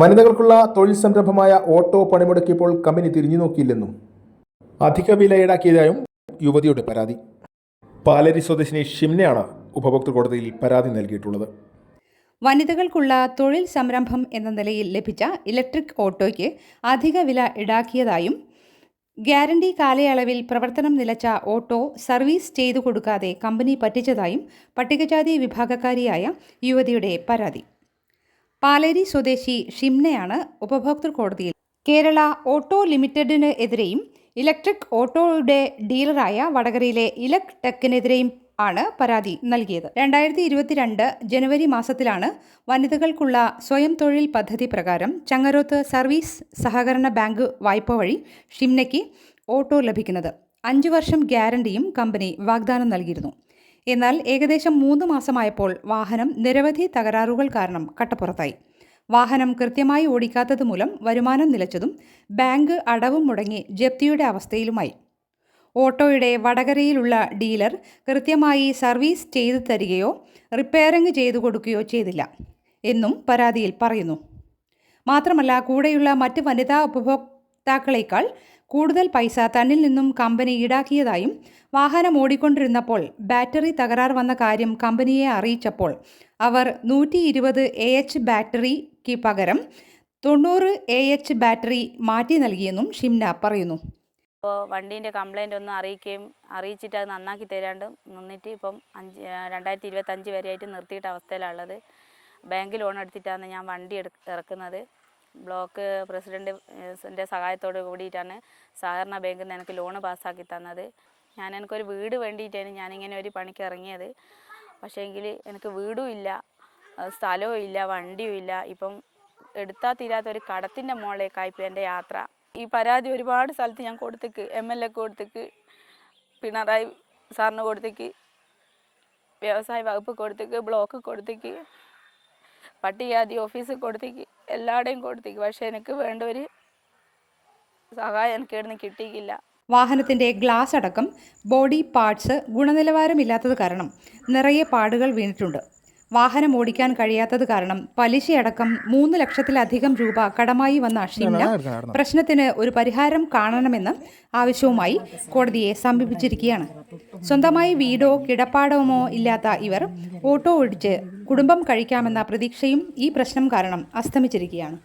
വനിതകൾക്കുള്ള തൊഴിൽ സംരംഭമായ auto പണിമുടക്കിയപ്പോൾ company തിരിഞ്ഞു നോക്കിയില്ലെന്നും അധിക വില ഈടാക്കിയതായും യുവതിയുടെ പരാതി. പാലരി സ്വദേശിനി ഷിംനയാണ് ഉപഭോക്തൃ കോടതിയിൽ പരാതി നൽകിയിട്ടുള്ളത്. വനിതകൾക്കുള്ള തൊഴിൽ സംരംഭം എന്ന നിലയിൽ ലഭിച്ച ഇലക്ട്രിക് ഓട്ടോയ്ക്ക് അധിക വില ഈടാക്കിയതായും ഗ്യാരണ്ടി കാലയളവിൽ പ്രവർത്തനം നിലച്ച ഓട്ടോ സർവീസ് ചെയ്തു കൊടുക്കാതെ കമ്പനി പറ്റിച്ചതായും പട്ടികജാതി വിഭാഗക്കാരിയായ യുവതിയുടെ പരാതി. പാലേരി സ്വദേശി ഷിംനയാണ് ഉപഭോക്തൃ കോടതിയിൽ. കേരള ഓട്ടോ ലിമിറ്റഡിന് എതിരെയും ഇലക്ട്രിക് ഓട്ടോയുടെ ഡീലറായ വടകരയിലെ ഇലക് ടെക്കിനെതിരെയും ആണ് പരാതി നൽകിയത്. രണ്ടായിരത്തി ഇരുപത്തിരണ്ട് ജനുവരി മാസത്തിലാണ് വനിതകൾക്കുള്ള സ്വയം തൊഴിൽ പദ്ധതി പ്രകാരം ചങ്ങരോത്ത് സർവീസ് സഹകരണ ബാങ്ക് വായ്പ വഴി ഷിംനയ്ക്ക് ഓട്ടോ ലഭിക്കുന്നത്. അഞ്ചു വർഷം ഗ്യാരണ്ടിയും കമ്പനി വാഗ്ദാനം നൽകിയിരുന്നു. എന്നാൽ ഏകദേശം മൂന്ന് മാസമായപ്പോൾ വാഹനം നിരവധി തകരാറുകൾ കാരണം കട്ടപ്പുറത്തായി. വാഹനം കൃത്യമായി ഓടിക്കാത്തത് മൂലം വരുമാനം നിലച്ചതും ബാങ്ക് അടവും മുടങ്ങി ജപ്തിയുടെ അവസ്ഥയിലുമായി. ഓട്ടോയുടെ വടകരയിലുള്ള ഡീലർ കൃത്യമായി സർവീസ് ചെയ്തു തരികയോ റിപ്പയറിംഗ് ചെയ്തു കൊടുക്കുകയോ ചെയ്തില്ല എന്നും പരാതിയിൽ പറയുന്നു. മാത്രമല്ല കൂടെയുള്ള മറ്റ് വനിതാ ഉപഭോക്താക്കളേക്കാൾ കൂടുതൽ പൈസ തന്നിൽ നിന്നും കമ്പനി ഈടാക്കിയതായും വാഹനം ഓടിക്കൊണ്ടിരുന്നപ്പോൾ ബാറ്ററി തകരാർ വന്ന കാര്യം കമ്പനിയെ അറിയിച്ചപ്പോൾ അവർ നൂറ്റി ഇരുപത് എ എച്ച് ബാറ്ററിക്ക് പകരം തൊണ്ണൂറ് എ എച്ച് ബാറ്ററി മാറ്റി നൽകിയെന്നും ഷിംന പറയുന്നു. ഇപ്പോൾ വണ്ടീന്റെ കംപ്ലൈന്റ് ഒന്ന് അറിയിക്കുകയും അറിയിച്ചിട്ട് അത് നന്നാക്കി തരാണ്ട് നിന്നിട്ട് ഇപ്പം അഞ്ച് രണ്ടായിരത്തി ഇരുപത്തഞ്ച് വരെയായിട്ട് നിർത്തിയിട്ട അവസ്ഥയിലുള്ളത് ബാങ്ക് ലോൺ എടുത്തിട്ടാണ് ഞാൻ വണ്ടി ഇറക്കുന്നത്. ബ്ലോക്ക് പ്രസിഡന്റിന്റെ സഹായത്തോട് കൂടിയിട്ടാണ് സഹകരണ ബാങ്കിൽ നിന്ന് എനിക്ക് ലോണ് പാസ്സാക്കി തന്നത്. ഞാൻ എനിക്കൊരു വീട് വേണ്ടിയിട്ടാണ് ഞാനിങ്ങനെ ഒരു പണിക്ക് ഇറങ്ങിയത്. പക്ഷേ എങ്കിൽ എനിക്ക് വീടും ഇല്ല സ്ഥലവും ഇല്ല വണ്ടിയും ഇല്ല. ഇപ്പം എടുത്താൽ തീരാത്ത ഒരു കടത്തിന്റെ മുകളിലേക്കായിപ്പോൾ എന്റെ യാത്ര. ഈ പരാതി ഒരുപാട് സ്ഥലത്ത് ഞാൻ കൊടുത്തേക്ക് എം എൽ എ കൊടുത്തേക്ക് പിണറായി സാറിന് കൊടുത്തേക്ക് വ്യവസായ വകുപ്പ് കൊടുത്തേക്ക് ബ്ലോക്ക് കൊടുത്തേക്ക്. പട്ടികജാതി ഓഫീസിൽ കൊടുത്തേക്ക് എല്ലായിടെയും കൊടുത്തേക്ക്. പക്ഷേ എനിക്ക് വേണ്ട ഒരു സഹായം എനിക്ക് ഇവിടുന്ന് കിട്ടിയില്ല വാഹനത്തിന്റെ ഗ്ലാസ് അടക്കം ബോഡി പാർട്സ് ഗുണനിലവാരമില്ലാത്തത് കാരണം നിറയെ പാടുകൾ വീണിട്ടുണ്ട്. വാഹനം ഓടിക്കാൻ കഴിയാത്തത് കാരണം പലിശയടക്കം മൂന്ന് ലക്ഷത്തിലധികം രൂപ കടമായി വന്ന ഷിംന പ്രശ്നത്തിന് ഒരു പരിഹാരം കാണണമെന്ന് ആവശ്യവുമായി കോടതിയെ സമീപിച്ചിരിക്കുകയാണ്. സ്വന്തമായി വീടോ കിടപ്പാടമോ ഇല്ലാത്ത ഇവർ ഓട്ടോ ഓടിച്ച് കുടുംബം കഴിക്കാമെന്ന പ്രതീക്ഷയും ഈ പ്രശ്നം കാരണം അസ്തമിച്ചിരിക്കുകയാണ്.